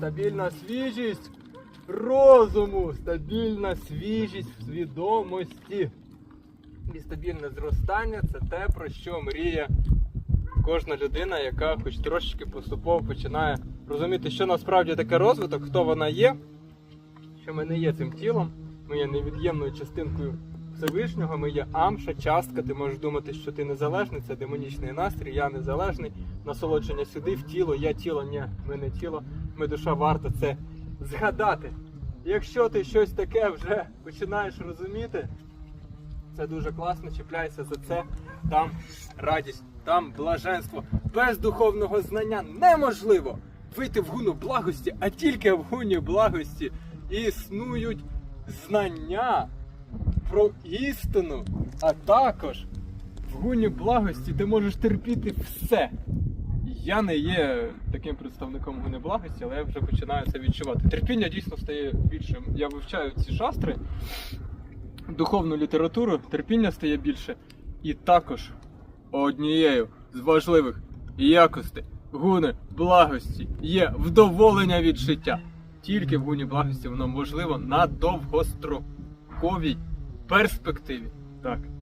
стабільна свіжість розуму, стабільна свіжість свідомості. І стабільне зростання це те, про що мріє кожна людина, яка хоч трошечки поступово починає розуміти, що насправді таке розвиток, хто вона є, що ми не є цим тілом, ми є невід'ємною частинкою Всевишнього, ми є амша, частка. Ти можеш думати, що ти незалежний, це демонічний настрій, я незалежний, насолодження сюди, в тіло, я тіло, ні, ми не тіло, ми душа варта це згадати. Якщо ти щось таке вже починаєш розуміти, це дуже класно, чіпляйся за це. Там радість, там блаженство. Без духовного знання неможливо вийти в гуну благості, а тільки в гуні благості існують знання про істину, а також в гуні благості ти можеш терпіти все. Я не є таким представником гуни благості, але я вже починаю це відчувати. Терпіння дійсно стає більшим. Я вивчаю ці шастри, духовну літературу, терпіння стає більше. І також однією з важливих якостей гуни благості є вдоволення від життя. Тільки в гуні благості воно можливо на довгостроковій перспективі. Так,